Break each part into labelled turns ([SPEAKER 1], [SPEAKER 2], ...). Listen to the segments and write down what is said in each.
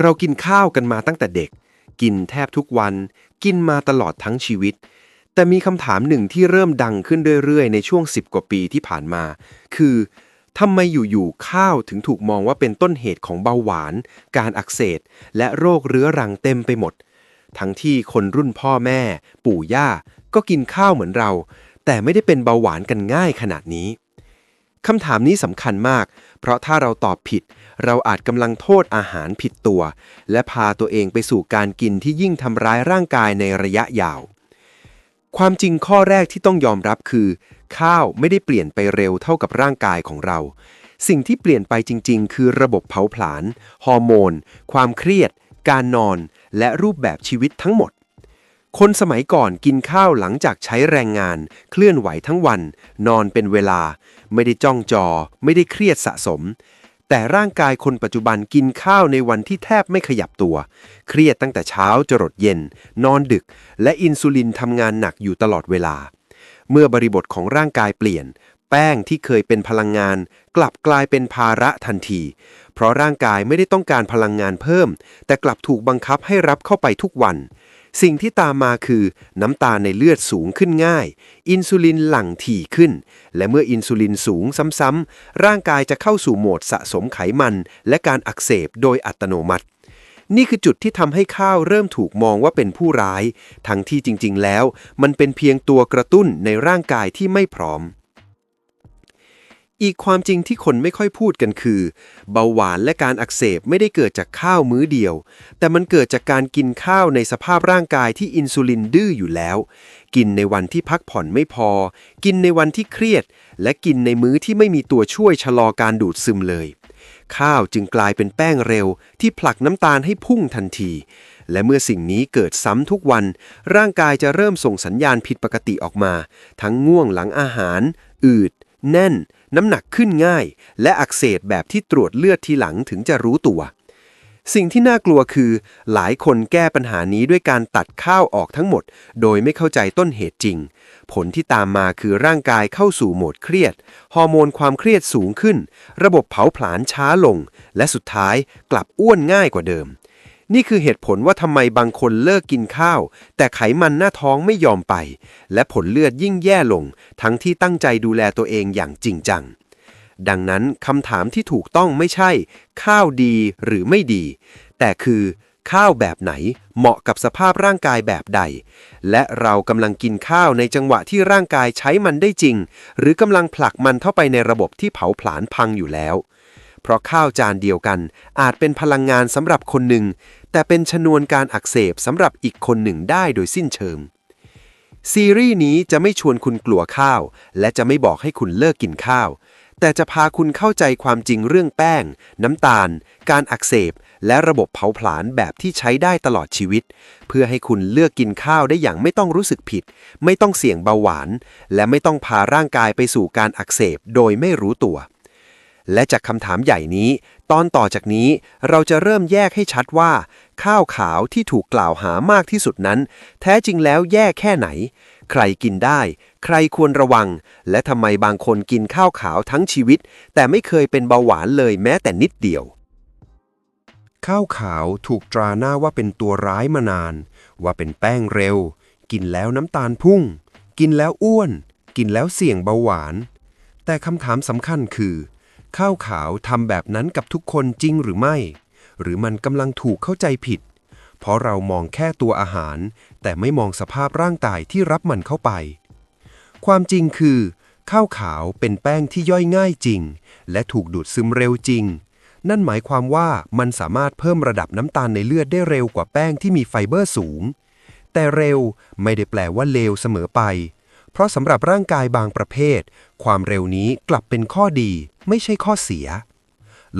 [SPEAKER 1] เรากินข้าวกันมาตั้งแต่เด็ก กินแทบทุกวัน กินมาตลอดทั้งชีวิต แต่มีคำถามหนึ่งที่เริ่มดังขึ้นเรื่อยๆ ในช่วง 10 กว่าปีที่ผ่านมา คือทำไมอยู่ๆข้าวถึงถูกมองว่าเป็นต้นเหตุของเบาหวาน การอักเสบและโรคเรื้อรังเต็มไปหมด ทั้งที่คนรุ่นพ่อแม่ ปู่ย่า ก็กินข้าวเหมือนเรา แต่ไม่ได้เป็นเบาหวานกันง่ายขนาดนี้คำถามนี้สำคัญมาก เพราะถ้าเราตอบผิด เราอาจกำลังโทษอาหารผิดตัว และพาตัวเองไปสู่การกินที่ยิ่งทำร้ายร่างกายในระยะยาว ความจริงข้อแรกที่ต้องยอมรับคือ ข้าวไม่ได้เปลี่ยนไปเร็วเท่ากับร่างกายของเรา สิ่งที่เปลี่ยนไปจริง ๆ คือระบบเผาผลาญฮอร์โมน ความเครียด การนอน และรูปแบบชีวิตทั้งหมดคนสมัยก่อนกินข้าวหลังจากใช้แรงงาน เคลื่อนไหวทั้งวัน นอนเป็นเวลา ไม่ได้จ้องจอ ไม่ได้เครียดสะสม แต่ร่างกายคนปัจจุบันกินข้าวในวันที่แทบไม่ขยับตัว เครียดตั้งแต่เช้าจรดเย็น นอนดึก และอินซูลินทำงานหนักอยู่ตลอดเวลา เมื่อบริบทของร่างกายเปลี่ยน แป้งที่เคยเป็นพลังงาน กลับกลายเป็นภาระทันที เพราะร่างกายไม่ได้ต้องการพลังงานเพิ่ม แต่กลับถูกบังคับให้รับเข้าไปทุกวัน สิ่งที่ตามมาคือน้ำตาลในเลือดสูงขึ้นง่าย อินซูลินหลั่งถี่ขึ้น และเมื่ออินซูลินสูงซ้ำๆ ร่างกายจะเข้าสู่โหมดสะสมไขมัน และการอักเสบโดยอัตโนมัติ นี่คือจุดที่ทำให้ข้าวเริ่มถูกมองว่าเป็นผู้ร้าย ทั้งที่จริงๆ แล้ว มันเป็นเพียงตัวกระตุ้นในร่างกายที่ไม่พร้อม อีกความจริงที่คนไม่ค่อยพูดกันคือ เบาหวานและการอักเสบไม่ได้เกิดจากข้าวมื้อเดียว แต่มันเกิดจากการกินข้าวในสภาพร่างกายที่อินซูลินดื้ออยู่แล้ว กินในวันที่พักผ่อนไม่พอ กินในวันที่เครียด และกินในมื้อที่ไม่มีตัวช่วยชะลอการดูดซึมเลย ข้าวจึงกลายเป็นแป้งเร็ว ที่ผลักน้ำตาลให้พุ่งทันที และเมื่อสิ่งนี้เกิดซ้ำทุกวัน ร่างกายจะเริ่มส่งสัญญาณผิดปกติออกมา ทั้งง่วงหลังอาหาร อืด แน่น น้ำหนักขึ้นง่าย และอักเสบแบบที่ตรวจเลือดทีหลังถึงจะรู้ตัว สิ่งที่น่ากลัวคือ หลายคนแก้ปัญหานี้ด้วยการตัดข้าวออกทั้งหมด โดยไม่เข้าใจต้นเหตุจริง ผลที่ตามมาคือร่างกายเข้าสู่โหมดเครียด ฮอร์โมนความเครียดสูงขึ้น ระบบเผาผลาญช้าลง และสุดท้ายกลับอ้วนง่ายกว่าเดิม นี่คือเหตุผลว่าทำไมบางคนเลิกกินข้าว แต่ไขมันหน้าท้องไม่ยอมไป และผลเลือดยิ่งแย่ลง ทั้งที่ตั้งใจดูแลตัวเองอย่างจริงจัง ดังนั้นคำถามที่ถูกต้องไม่ใช่ ข้าวดีหรือไม่ดี แต่คือข้าวแบบไหนเหมาะกับสภาพร่างกายแบบใด และเรากำลังกินข้าวในจังหวะที่ร่างกายใช้มันได้จริง หรือกำลังผลักมันเข้าไปในระบบที่เผาผลาญพังอยู่แล้ว เพราะข้าวจานเดียวกัน อาจเป็นพลังงานสำหรับคนหนึ่ง แต่เป็นชนวนการอักเสบสำหรับอีกคนหนึ่งได้โดยสิ้นเชิง ซีรีส์นี้จะไม่ชวนคุณกลัวข้าว และจะไม่บอกให้คุณเลิกกินข้าว แต่จะพาคุณเข้าใจความจริงเรื่องแป้ง น้ำตาล การอักเสบ และระบบเผาผลาญแบบที่ใช้ได้ตลอดชีวิต เพื่อให้คุณเลือกกินข้าวได้อย่างไม่ต้องรู้สึกผิด ไม่ต้องเสี่ยงเบาหวาน และไม่ต้องพาร่างกายไปสู่การอักเสบโดยไม่รู้ตัว และจากคำถามใหญ่นี้ ตอนต่อจากนี้เราจะเริ่มแยกให้ชัดว่า ข้าวขาวที่ถูกกล่าวหามากที่สุดนั้น แท้จริงแล้วแย่แค่ไหน ใครกินได้ ใครควรระวัง และทำไมบางคนกินข้าวขาวทั้งชีวิต แต่ไม่เคยเป็นเบาหวานเลยแม้แต่นิดเดียว ข้าวขาวถูกตราหน้าว่าเป็นตัวร้ายมานาน ว่าเป็นแป้งเร็ว กินแล้วน้ำตาลพุ่ง กินแล้วอ้วน กินแล้วเสี่ยงเบาหวาน แต่คำถามสำคัญคือ ข้าวขาวทำแบบนั้นกับทุกคนจริงหรือไม่ หรือมันกำลังถูกเข้าใจผิด เพราะเรามองแค่ตัวอาหาร แต่ไม่มองสภาพร่างกายที่รับมันเข้าไป ความจริงคือ ข้าวขาวเป็นแป้งที่ย่อยง่ายจริง และถูกดูดซึมเร็วจริง นั่นหมายความว่ามันสามารถเพิ่มระดับน้ำตาลในเลือดได้เร็วกว่าแป้งที่มีไฟเบอร์สูง แต่เร็วไม่ได้แปลว่าเลวเสมอไป เพราะสำหรับร่างกายบางประเภท ความเร็วนี้กลับเป็นข้อดี ไม่ใช่ข้อเสีย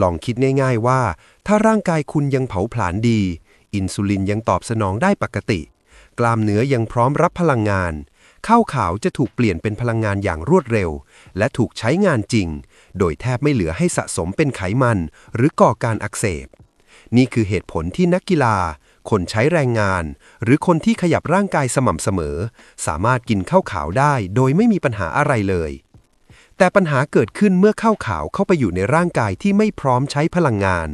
[SPEAKER 1] ลองคิดง่ายๆว่า ถ้าร่างกายคุณยังเผาผลาญดี อินซูลินยังตอบสนองได้ปกติ กล้ามเนื้อยังพร้อมรับพลังงาน ข้าวขาวจะถูกเปลี่ยนเป็นพลังงานอย่างรวดเร็ว และถูกใช้งานจริง โดยแทบไม่เหลือให้สะสมเป็นไขมัน หรือก่อการอักเสบ นี่คือเหตุผลที่นักกีฬาคนใช้แรงงาน หรือคนที่ขยับร่างกายสม่ำเสมอ สามารถกินข้าวขาวได้โดยไม่มีปัญหาอะไรเลย แต่ปัญหาเกิดขึ้นเมื่อข้าวขาวเข้าไปอยู่ในร่างกายที่ไม่พร้อมใช้พลังงาน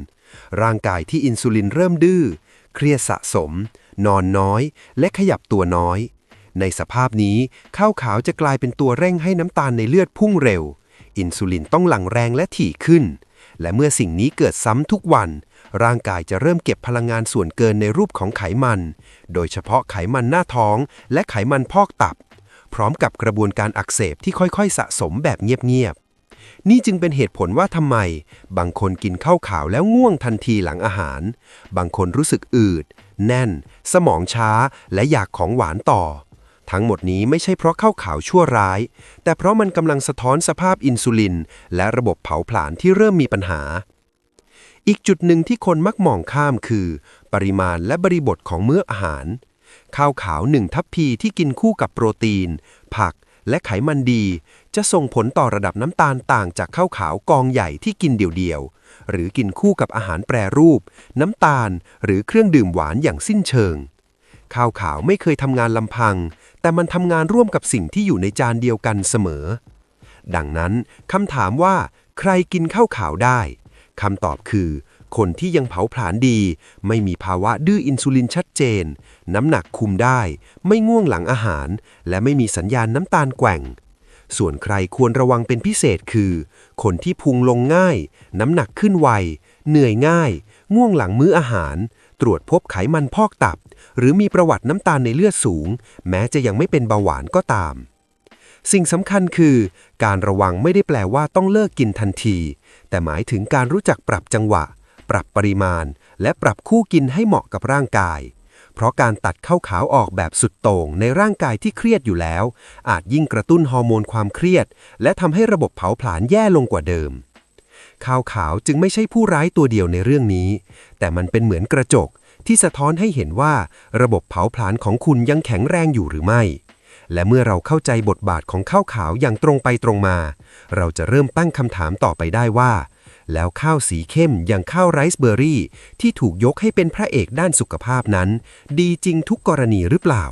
[SPEAKER 1] ร่างกายที่อินซูลินเริ่มดื้อ เครียดสะสม นอนน้อย และขยับตัวน้อย ในสภาพนี้ข้าวขาวจะกลายเป็นตัวเร่งให้น้ำตาลในเลือดพุ่งเร็ว อินซูลินต้องหลั่งแรงและถี่ขึ้น และเมื่อสิ่งนี้เกิดซ้ำทุกวัน ร่างกายจะเริ่มเก็บพลังงานส่วนเกินในรูปของไขมัน โดยเฉพาะไขมันหน้าท้อง และไขมันพอกตับ พร้อมกับกระบวนการอักเสบที่ค่อยๆ สะสมแบบเงียบๆ นี่จึงเป็นเหตุผลว่าทำไม บางคนกินข้าวขาวแล้วง่วงทันทีหลังอาหาร บางคนรู้สึกอืด แน่น สมองช้า และอยากของหวานต่อ ทั้งหมดนี้ไม่ใช่เพราะข้าวขาวชั่วร้าย แต่เพราะมันกำลังสะท้อนสภาพอินซูลิน และระบบเผาผลาญที่เริ่มมีปัญหาอีกจุดหนึ่งที่คนมักมองข้ามคือ ปริมาณและบริบทของมื้ออาหาร ข้าวขาวหนึ่งทัพพีที่กินคู่กับโปรตีน ผักและไขมันดี จะส่งผลต่อระดับน้ำตาลต่างจากข้าวขาวกองใหญ่ที่กินเดี่ยวๆ หรือกินคู่กับอาหารแปรรูป น้ำตาล หรือเครื่องดื่มหวานอย่างสิ้นเชิง ข้าวขาวไม่เคยทำงานลำพัง แต่มันทำงานร่วมกับสิ่งที่อยู่ในจานเดียวกันเสมอ ดังนั้นคำถามว่า ใครกินข้าวขาวได้คำตอบคือ คนที่ยังเผาผลาญดี ไม่มีภาวะดื้ออินซูลินชัดเจน น้ำหนักคุมได้ ไม่ง่วงหลังอาหาร และไม่มีสัญญาณน้ำตาลแกว่ง ส่วนใครควรระวังเป็นพิเศษคือ คนที่พุงลงง่าย น้ำหนักขึ้นไว เหนื่อยง่าย ง่วงหลังมื้ออาหาร ตรวจพบไขมันพอกตับ หรือมีประวัติน้ำตาลในเลือดสูง แม้จะยังไม่เป็นเบาหวานก็ตามสิ่งสำคัญคือ การระวังไม่ได้แปลว่าต้องเลิกกินทันที แต่หมายถึงการรู้จักปรับจังหวะ ปรับปริมาณ และปรับคู่กินให้เหมาะกับร่างกาย เพราะการตัดข้าวขาวออกแบบสุดโต่งในร่างกายที่เครียดอยู่แล้ว อาจยิ่งกระตุ้นฮอร์โมนความเครียด และทำให้ระบบเผาผลาญแย่ลงกว่าเดิม ข้าวขาวจึงไม่ใช่ผู้ร้ายตัวเดียวในเรื่องนี้ แต่มันเป็นเหมือนกระจกที่สะท้อนให้เห็นว่าระบบเผาผลาญของคุณยังแข็งแรงอยู่หรือไม่ และเมื่อเราเข้าใจบทบาทของข้าวขาวอย่างตรงไปตรงมา เราจะเริ่มตั้งคำถามต่อไปได้ว่า แล้วข้าวสีเข้มอย่างข้าวไรซ์เบอร์รี่ ที่ถูกยกให้เป็นพระเอกด้านสุขภาพนั้น ดีจริงทุกกรณีหรือเปล่า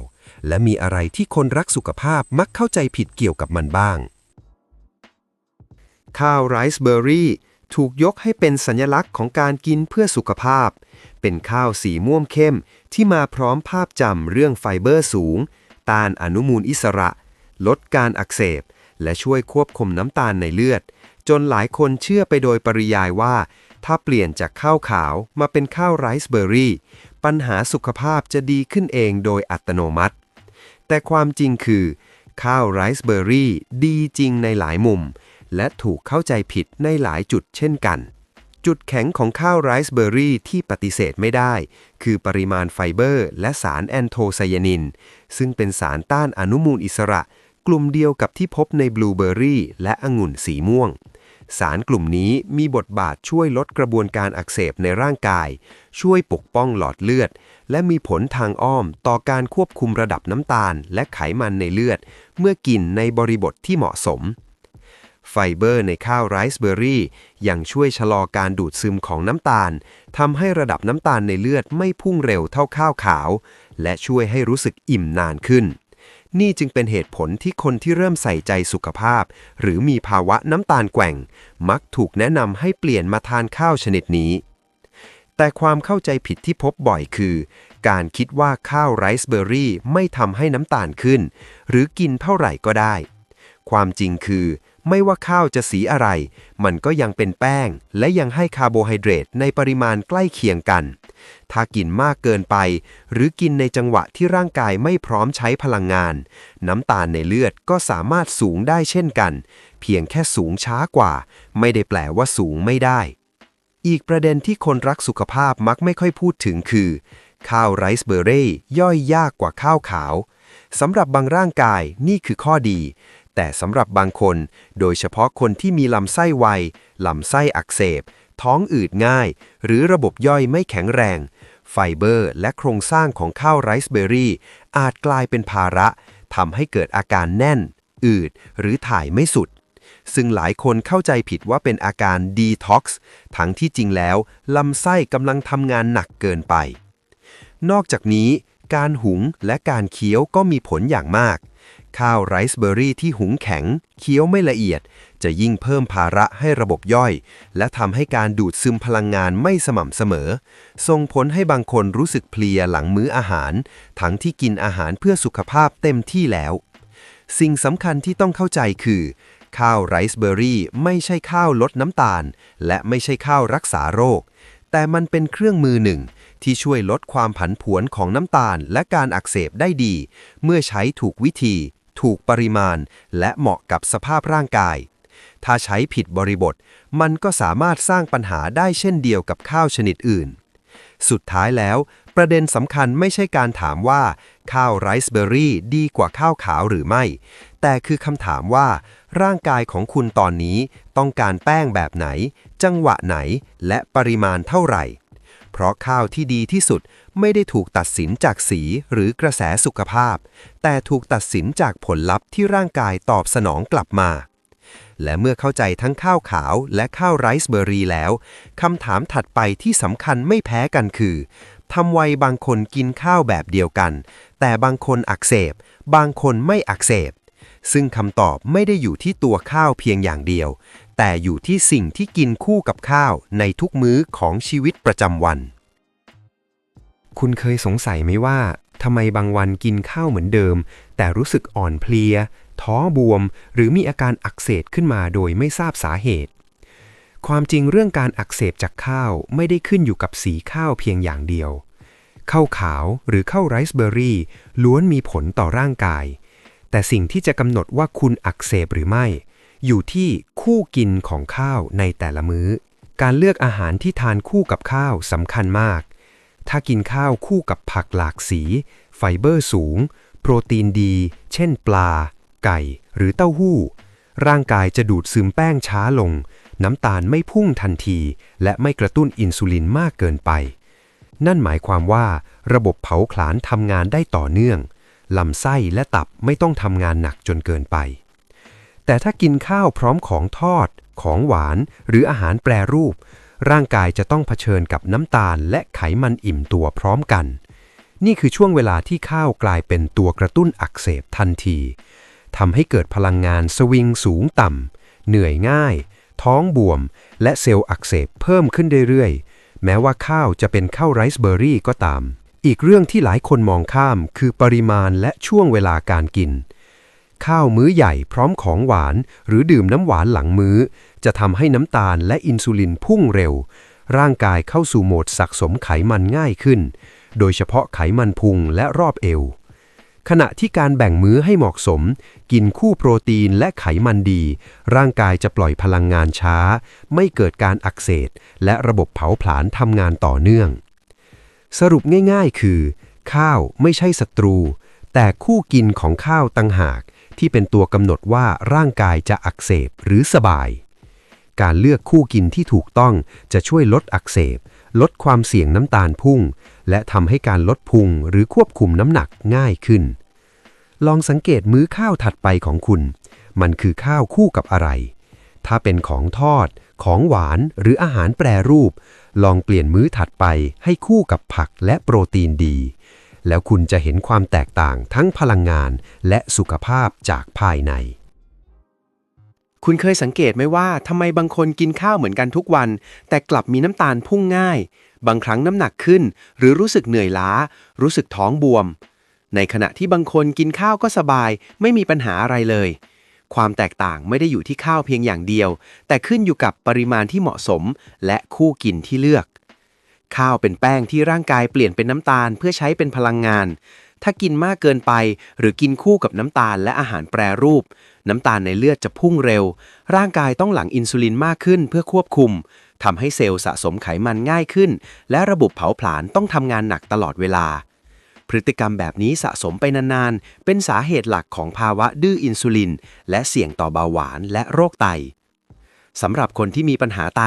[SPEAKER 1] และมีอะไรที่คนรักสุขภาพมักเข้าใจผิดเกี่ยวกับมันบ้าง ข้าวไรซ์เบอร์รี่ถูกยกให้เป็นสัญลักษณ์ของการกินเพื่อสุขภาพ เป็นข้าวสีม่วงเข้มที่มาพร้อมภาพจำเรื่องไฟเบอร์สูง ต้านอนุมูลอิสระ ลดการอักเสบ และช่วยควบคุมน้ำตาลในเลือด จนหลายคนเชื่อไปโดยปริยายว่า ถ้าเปลี่ยนจากข้าวขาวมาเป็นข้าวไรซ์เบอร์รี่ ปัญหาสุขภาพจะดีขึ้นเองโดยอัตโนมัติ แต่ความจริงคือ ข้าวไรซ์เบอร์รี่ดีจริงในหลายมุม และถูกเข้าใจผิดในหลายจุดเช่นกัน จุดแข็งของข้าวไรซ์เบอร์รี่ที่ปฏิเสธไม่ได้ คือปริมาณไฟเบอร์ และสารแอนโทไซยานิน ซึ่งเป็นสารต้านอนุมูลอิสระ กลุ่มเดียวกับที่พบในบลูเบอร์รี่และองุ่นสีม่วง สารกลุ่มนี้มีบทบาทช่วยลดกระบวนการอักเสบในร่างกาย ช่วยปกป้องหลอดเลือด และมีผลทางอ้อมต่อการควบคุมระดับน้ำตาล และไขมันในเลือด เมื่อกินในบริบทที่เหมาะสม ไฟเบอร์ในข้าวไรซ์เบอร์รี่ยังช่วยชะลอการดูดซึมของน้ำตาลทำให้ระดับน้ำตาลในเลือดไม่พุ่งเร็วเท่าข้าวขาว และช่วยให้รู้สึกอิ่มนานขึ้น นี่จึงเป็นเหตุผลที่คนที่เริ่มใส่ใจสุขภาพ หรือมีภาวะน้ำตาลแกว่ง มักถูกแนะนำให้เปลี่ยนมาทานข้าวชนิดนี้ แต่ความเข้าใจผิดที่พบบ่อยคือ การคิดว่าข้าวไรซ์เบอร์รี่ไม่ทำให้น้ำตาลขึ้น หรือกินเท่าไหร่ก็ได้ ความจริงคือ ไม่ว่าข้าวจะสีอะไร มันก็ยังเป็นแป้ง และยังให้คาร์โบไฮเดรตในปริมาณใกล้เคียงกัน ถ้ากินมากเกินไป หรือกินในจังหวะที่ร่างกายไม่พร้อมใช้พลังงาน น้ำตาลในเลือดก็สามารถสูงได้เช่นกัน เพียงแค่สูงช้ากว่า ไม่ได้แปลว่าสูงไม่ได้ อีกประเด็นที่คนรักสุขภาพมักไม่ค่อยพูดถึงคือ ข้าวไรซ์เบอร์รี่ย่อยยากกว่าข้าวขาวสำหรับบางร่างกายนี่คือข้อดี แต่สำหรับบางคน โดยเฉพาะคนที่มีลำไส้ไวลำไส้อักเสบ ท้องอืดง่าย หรือระบบย่อยไม่แข็งแรง ไฟเบอร์และโครงสร้างของข้าวไรซ์เบอรี่ อาจกลายเป็นภาระทำให้เกิดอาการแน่น อืด หรือถ่ายไม่สุด ซึ่งหลายคนเข้าใจผิดว่าเป็นอาการดีท็อกซ์ทั้งที่จริงแล้วลำไส้กำลังทำงานหนักเกินไป นอกจากนี้ การหุงและการเคี้ยวก็มีผลอย่างมาก ข้าวไรซ์เบอร์รี่ที่หุงแข็ง เคี้ยวไม่ละเอียด จะยิ่งเพิ่มภาระให้ระบบย่อย และทำให้การดูดซึมพลังงานไม่สม่ำเสมอ ส่งผลให้บางคนรู้สึกเพลียหลังมื้ออาหาร ทั้งที่กินอาหารเพื่อสุขภาพเต็มที่แล้ว สิ่งสำคัญที่ต้องเข้าใจคือ ข้าวไรซ์เบอร์รี่ไม่ใช่ข้าวลดน้ำตาล และไม่ใช่ข้าวรักษาโรค แต่มันเป็นเครื่องมือหนึ่งที่ช่วยลดความผันผวนของน้ำตาลและการอักเสบได้ดี เมื่อใช้ถูกวิธี ถูกปริมาณ และเหมาะกับสภาพร่างกาย ถ้าใช้ผิดบริบท มันก็สามารถสร้างปัญหาได้เช่นเดียวกับข้าวชนิดอื่น สุดท้ายแล้ว ประเด็นสำคัญไม่ใช่การถามว่า ข้าวไรซ์เบอร์รี่ดีกว่าข้าวขาวหรือไม่ แต่คือคำถามว่า ร่างกายของคุณตอนนี้ต้องการแป้งแบบไหน จังหวะไหน และปริมาณเท่าไหร่ เพราะข้าวที่ดีที่สุด ไม่ได้ถูกตัดสินจากสีหรือกระแสสุขภาพ แต่ถูกตัดสินจากผลลัพธ์ที่ร่างกายตอบสนองกลับมา และเมื่อเข้าใจทั้งข้าวขาวและข้าวไรซ์เบอร์รี่แล้วคำถามถัดไปที่สำคัญไม่แพ้กันคือทำไมบางคนกินข้าวแบบเดียวกัน แต่บางคนอักเสบ บางคนไม่อักเสบ ซึ่งคำตอบไม่ได้อยู่ที่ตัวข้าวเพียงอย่างเดียว แต่อยู่ที่สิ่งที่กินคู่กับข้าวในทุกมื้อของชีวิตประจำวัน คุณเคยสงสัยไหมว่าทำไมบางวันกินข้าวเหมือนเดิม แต่รู้สึกอ่อนเพลีย ท้อบวม หรือมีอาการอักเสบขึ้นมาโดยไม่ทราบสาเหตุ ความจริงเรื่องการอักเสบจากข้าวไม่ได้ขึ้นอยู่กับสีข้าวเพียงอย่างเดียวข้าวขาวหรือข้าวไรซ์เบอร์รี่ล้วนมีผลต่อร่างกาย แต่สิ่งที่จะกำหนดว่าคุณอักเสบหรือไม่ อยู่ที่คู่กินของข้าวในแต่ละมื้อ การเลือกอาหารที่ทานคู่กับข้าวสำคัญมาก ถ้ากินข้าวคู่กับผักหลากสี ไฟเบอร์สูง โปรตีนดี เช่นปลา ไก่ หรือเต้าหู้ ร่างกายจะดูดซึมแป้งช้าลง น้ำตาลไม่พุ่งทันที และไม่กระตุ้นอินซูลินมากเกินไป นั่นหมายความว่า ระบบเผาผลาญทำงานได้ต่อเนื่อง ลำไส้และตับไม่ต้องทำงานหนักจนเกินไป แต่ถ้ากินข้าวพร้อมของทอด ของหวาน หรืออาหารแปรรูป ร่างกายจะต้องเผชิญกับน้ำตาลและไขมันอิ่มตัวพร้อมกัน นี่คือช่วงเวลาที่ข้าวกลายเป็นตัวกระตุ้นอักเสบทันทีทำให้เกิดพลังงานสวิงสูงต่ำเหนื่อยง่าย ท้องบวม และเซลล์อักเสบเพิ่มขึ้นเรื่อยๆ แม้ว่าข้าวจะเป็นข้าวไรซ์เบอร์รี่ก็ตาม อีกเรื่องที่หลายคนมองข้ามคือปริมาณและช่วงเวลาการกิน ข้าวมื้อใหญ่พร้อมของหวาน หรือดื่มน้ำหวานหลังมื้อ จะทำให้น้ำตาลและอินซูลินพุ่งเร็ว ร่างกายเข้าสู่โหมดสะสมไขมันง่ายขึ้น โดยเฉพาะไขมันพุงและรอบเอว ขณะที่การแบ่งมื้อให้เหมาะสม กินคู่โปรตีนและไขมันดี ร่างกายจะปล่อยพลังงานช้า ไม่เกิดการอักเสบและระบบเผาผลาญทำงานต่อเนื่อง สรุปง่าย ๆ คือ ข้าวไม่ใช่ศัตรูแต่คู่กินของข้าวตังหาก ที่เป็นตัวกำหนดว่าร่างกายจะอักเสบหรือสบาย การเลือกคู่กินที่ถูกต้องจะช่วยลดอักเสบ ลดความเสี่ยงน้ำตาลพุ่ง และทำให้การลดพุงหรือควบคุมน้ำหนักง่ายขึ้น ลองสังเกตมื้อข้าวถัดไปของคุณ มันคือข้าวคู่กับอะไร ถ้าเป็นของทอด ของหวานหรืออาหารแปรรูป ลองเปลี่ยนมื้อถัดไปให้คู่กับผักและโปรตีนดี แล้วคุณจะเห็นความแตกต่างทั้งพลังงานและสุขภาพจากภายใน
[SPEAKER 2] คุณเคยสังเกตไหมว่าทำไมบางคนกินข้าวเหมือนกันทุกวัน แต่กลับมีน้ำตาลพุ่งง่าย บางครั้งน้ำหนักขึ้น หรือรู้สึกเหนื่อยล้า รู้สึกท้องบวม ในขณะที่บางคนกินข้าวก็สบาย ไม่มีปัญหาอะไรเลย ความแตกต่างไม่ได้อยู่ที่ข้าวเพียงอย่างเดียว แต่ขึ้นอยู่กับปริมาณที่เหมาะสม และคู่กินที่เลือก ข้าวเป็นแป้งที่ร่างกายเปลี่ยนเป็นน้ำตาลเพื่อใช้เป็นพลังงาน ถ้ากินมากเกินไป หรือกินคู่กับน้ำตาลและอาหารแปรรูป น้ำตาลในเลือดจะพุ่งเร็ว ร่างกายต้องหลั่งอินซูลินมากขึ้นเพื่อควบคุมทำให้เซลล์สะสมไขมันง่ายขึ้น และระบบเผาผลาญต้องทำงานหนักตลอดเวลา พฤติกรรมแบบนี้สะสมไปนานๆ เป็นสาเหตุหลักของภาวะดื้ออินซูลิน และเสี่ยงต่อเบาหวานและโรคไต สำหรับคนที่มีปัญหาไต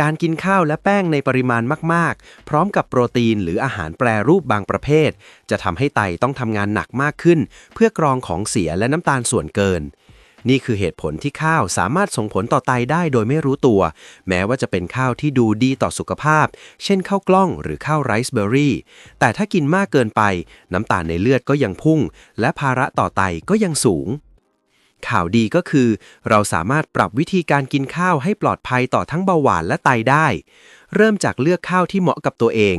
[SPEAKER 2] การกินข้าวและแป้งในปริมาณมาก ๆ พร้อมกับโปรตีนหรืออาหารแปรรูปบางประเภท จะทำให้ไตต้องทำงานหนักมากขึ้น เพื่อกรองของเสียและน้ำตาลส่วนเกิน นี่คือเหตุผลที่ข้าวสามารถส่งผลต่อไตได้โดยไม่รู้ตัว แม้ว่าจะเป็นข้าวที่ดูดีต่อสุขภาพ เช่นข้าวกล้องหรือข้าวไรซ์เบอร์รี่ แต่ถ้ากินมากเกินไป น้ำตาลในเลือดก็ยังพุ่ง และภาระต่อไตก็ยังสูง ข่าวดีก็คือ เราสามารถปรับวิธีการกินข้าวให้ปลอดภัยต่อทั้งเบาหวานและไตได้ เริ่มจากเลือกข้าวที่เหมาะกับตัวเอง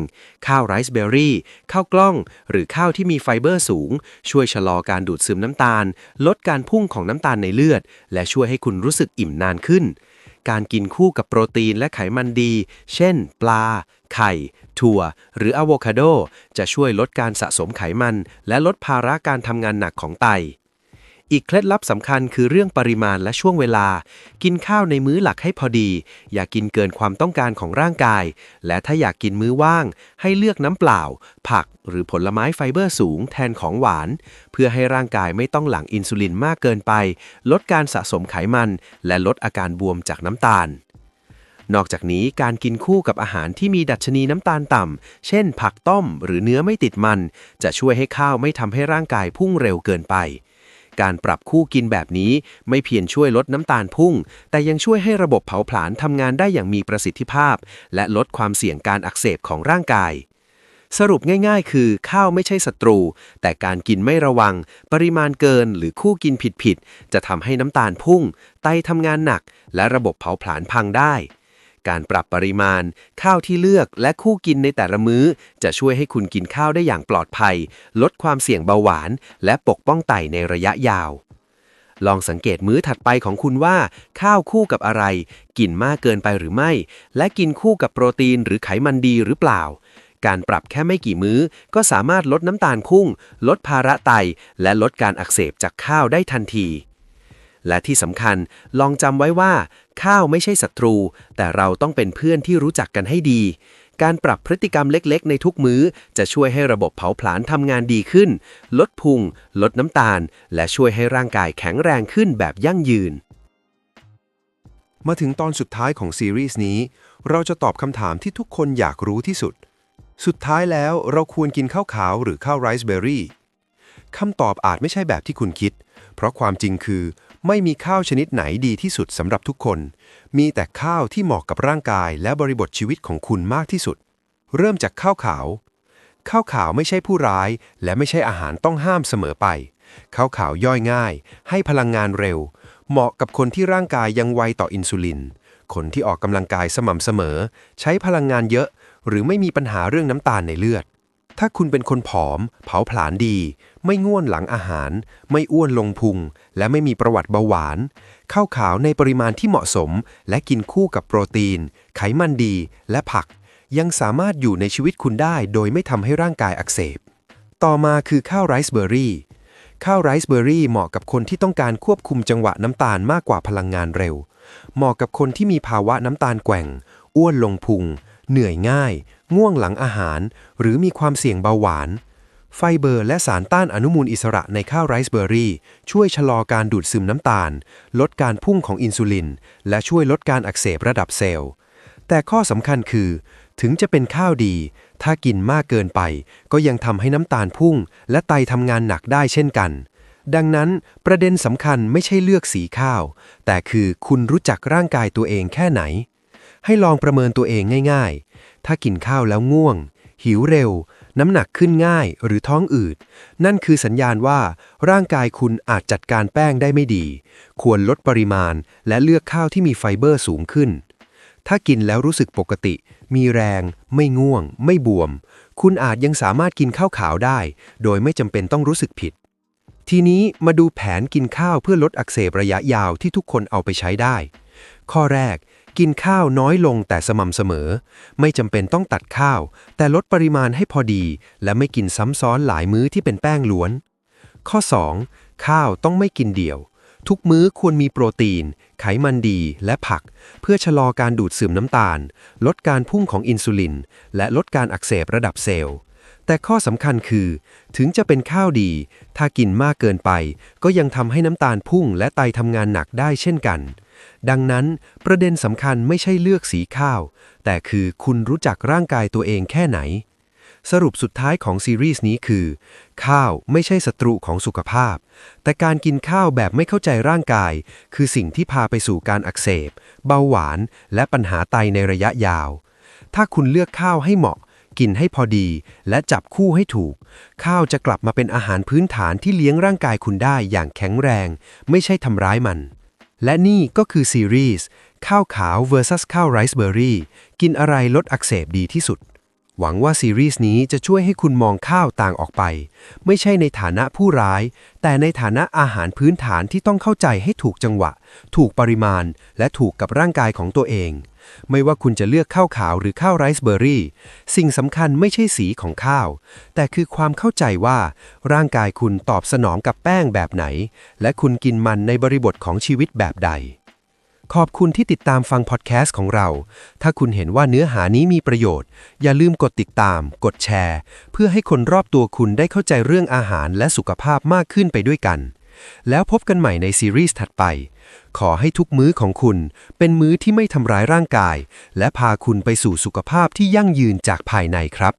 [SPEAKER 2] ข้าวไรซ์เบอร์รี่ ข้าวกล้อง หรือข้าวที่มีไฟเบอร์สูง ช่วยชะลอการดูดซึมน้ำตาล ลดการพุ่งของน้ำตาลในเลือด และช่วยให้คุณรู้สึกอิ่มนานขึ้น การกินคู่กับโปรตีนและไขมันดี เช่น ปลา ไข่ ถั่ว หรืออะโวคาโด จะช่วยลดการสะสมไขมัน และลดภาระการทำงานหนักของไต อีกเคล็ดลับสำคัญคือเรื่องปริมาณและช่วงเวลา กินข้าวในมื้อหลักให้พอดี อย่ากินเกินความต้องการของร่างกาย และถ้าอยากกินมื้อว่าง ให้เลือกน้ำเปล่า ผักหรือผลไม้ไฟเบอร์สูงแทนของหวาน เพื่อให้ร่างกายไม่ต้องหลั่งอินซูลินมากเกินไป ลดการสะสมไขมัน และลดอาการบวมจากน้ำตาลนอกจากนี้การกินคู่กับอาหารที่มีดัชนีน้ำตาลต่ำ เช่นผักต้มหรือเนื้อไม่ติดมัน จะช่วยให้ข้าวไม่ทำให้ร่างกายพุ่งเร็วเกินไป การปรับคู่กินแบบนี้ ไม่เพียงช่วยลดน้ำตาลพุ่ง แต่ยังช่วยให้ระบบเผาผลาญทำงานได้อย่างมีประสิทธิภาพ และลดความเสี่ยงการอักเสบของร่างกาย สรุปง่ายๆ คือข้าวไม่ใช่ศัตรู แต่การกินไม่ระวัง ปริมาณเกินหรือคู่กินผิดๆจะทำให้น้ำตาลพุ่ง ไตทำงานหนัก และระบบเผาผลาญพังได้ การปรับปริมาณ ข้าวที่เลือกและคู่กินในแต่ละมื้อ จะช่วยให้คุณกินข้าวได้อย่างปลอดภัย ลดความเสี่ยงเบาหวาน และปกป้องไตในระยะยาว ลองสังเกตมื้อถัดไปของคุณว่า ข้าวคู่กับอะไร กินมากเกินไปหรือไม่ และกินคู่กับโปรตีนหรือไขมันดีหรือเปล่า การปรับแค่ไม่กี่มื้อ ก็สามารถลดน้ำตาลพุ่ง ลดภาระไต และลดการอักเสบจากข้าวได้ทันทีและที่สำคัญลองจำไว้ว่า ข้าวไม่ใช่ศัตรู แต่เราต้องเป็นเพื่อนที่รู้จักกันให้ดี การปรับพฤติกรรมเล็กๆ ในทุกมื้อ จะช่วยให้ระบบเผาผลาญทำงานดีขึ้น ลดพุง ลดน้ำตาล และช่วยให้ร่างกายแข็งแรงขึ้นแบบยั่งยืน
[SPEAKER 1] มาถึงตอนสุดท้ายของซีรีส์นี้ เราจะตอบคำถามที่ทุกคนอยากรู้ที่สุด สุดท้ายแล้วเราควรกินข้าวขาวหรือข้าวไรซ์เบอร์รี่คำตอบอาจไม่ใช่แบบที่คุณคิด เพราะความจริงคือ ไม่มีข้าวชนิดไหนดีที่สุดสำหรับทุกคน มีแต่ข้าวที่เหมาะกับร่างกายและบริบทชีวิตของคุณมากที่สุด เริ่มจากข้าวขาว ข้าวขาวไม่ใช่ผู้ร้าย และไม่ใช่อาหารต้องห้ามเสมอไป ข้าวขาวย่อยง่าย ให้พลังงานเร็ว เหมาะกับคนที่ร่างกายยังไวต่ออินซูลิน คนที่ออกกำลังกายสม่ำเสมอ ใช้พลังงานเยอะ หรือไม่มีปัญหาเรื่องน้ำตาลในเลือด ถ้าคุณเป็นคนผอม เผาผลาญดี ไม่ง่วนหลังอาหาร ไม่อ้วนลงพุง และไม่มีประวัติเบาหวาน ข้าวขาวในปริมาณที่เหมาะสม และกินคู่กับโปรตีน ไขมันดี และผัก ยังสามารถอยู่ในชีวิตคุณได้โดยไม่ทำให้ร่างกายอักเสบ ต่อมาคือข้าวไรซ์เบอร์รี่ ข้าวไรซ์เบอร์รี่เหมาะกับคนที่ต้องการควบคุมจังหวะน้ำตาลมากกว่าพลังงานเร็ว เหมาะกับคนที่มีภาวะน้ำตาลแกว่ง อ้วนลงพุง เหนื่อยง่าย ง่วงหลังอาหาร หรือมีความเสี่ยงเบาหวาน ไฟเบอร์และสารต้านอนุมูลอิสระในข้าวไรซ์เบอร์รี่ ช่วยชะลอการดูดซึมน้ำตาล ลดการพุ่งของอินซูลิน และช่วยลดการอักเสบระดับเซลล์ แต่ข้อสำคัญคือ ถึงจะเป็นข้าวดี ถ้ากินมากเกินไป ก็ยังทำให้น้ำตาลพุ่ง และไตทำงานหนักได้เช่นกันดังนั้นประเด็นสำคัญไม่ใช่เลือกสีข้าว แต่คือคุณรู้จักร่างกายตัวเองแค่ไหน ให้ลองประเมินตัวเองง่ายๆ ถ้ากินข้าวแล้วง่วง หิวเร็ว น้ำหนักขึ้นง่ายหรือท้องอืด นั่นคือสัญญาณว่า ร่างกายคุณอาจจัดการแป้งได้ไม่ดี ควรลดปริมาณ และเลือกข้าวที่มีไฟเบอร์สูงขึ้น ถ้ากินแล้วรู้สึกปกติ มีแรง ไม่ง่วง ไม่บวม คุณอาจยังสามารถกินข้าวขาวได้ โดยไม่จำเป็นต้องรู้สึกผิดทีนี้มาดูแผนกินข้าวเพื่อลดอักเสบระยะยาวที่ทุกคนเอาไปใช้ได้ ข้อแรก กินข้าวน้อยลงแต่สม่ำเสมอ ไม่จำเป็นต้องตัดข้าว แต่ลดปริมาณให้พอดี และไม่กินซ้ำซ้อนหลายมื้อที่เป็นแป้งล้วน ข้อ 2. ข้าวต้องไม่กินเดี่ยว ทุกมื้อควรมีโปรตีน ไขมันดี และผัก เพื่อชะลอการดูดซึมน้ำตาล ลดการพุ่งของอินซูลิน และลดการอักเสบระดับเซลล์ แต่ข้อสำคัญคือ ถึงจะเป็นข้าวดี ถ้ากินมากเกินไป ก็ยังทำให้น้ำตาลพุ่งและไตทำงานหนักได้เช่นกัน ดังนั้นประเด็นสำคัญไม่ใช่เลือกสีข้าว แต่คือคุณรู้จักร่างกายตัวเองแค่ไหน
[SPEAKER 2] สรุปสุดท้ายของซีรีส์นี้คือ ข้าวไม่ใช่ศัตรูของสุขภาพ แต่การกินข้าวแบบไม่เข้าใจร่างกาย คือสิ่งที่พาไปสู่การอักเสบ เบาหวาน และปัญหาไตในระยะยาว ถ้าคุณเลือกข้าวให้เหมาะกินให้พอดีและจับคู่ให้ถูก ข้าวจะกลับมาเป็นอาหารพื้นฐานที่เลี้ยงร่างกายคุณได้อย่างแข็งแรง ไม่ใช่ทำร้ายมัน และนี่ก็คือซีรีส์ข้าวขาว vs ข้าวไรซ์เบอร์รี่กินอะไรลดอักเสบดีที่สุด หวังว่าซีรีส์นี้จะช่วยให้คุณมองข้าวต่างออกไป ไม่ใช่ในฐานะผู้ร้าย แต่ในฐานะอาหารพื้นฐานที่ต้องเข้าใจให้ถูกจังหวะ ถูกปริมาณ และถูกกับร่างกายของตัวเอง ไม่ว่าคุณจะเลือกข้าวขาวหรือข้าวไรซ์เบอร์รี่ สิ่งสำคัญไม่ใช่สีของข้าว แต่คือความเข้าใจว่า ร่างกายคุณตอบสนองกับแป้งแบบไหน และคุณกินมันในบริบทของชีวิตแบบใด ขอบคุณที่ติดตามฟังพอดแคสต์ของเรา ถ้าคุณเห็นว่าเนื้อหานี้มีประโยชน์ อย่าลืมกดติดตาม กดแชร์ เพื่อให้คนรอบตัวคุณได้เข้าใจเรื่องอาหารและสุขภาพมากขึ้นไปด้วยกัน แล้วพบกันใหม่ในซีรีส์ถัดไป ขอให้ทุกมื้อของคุณ เป็นมื้อที่ไม่ทำร้ายร่างกาย และพาคุณไปสู่สุขภาพที่ยั่งยืนจากภายในครับ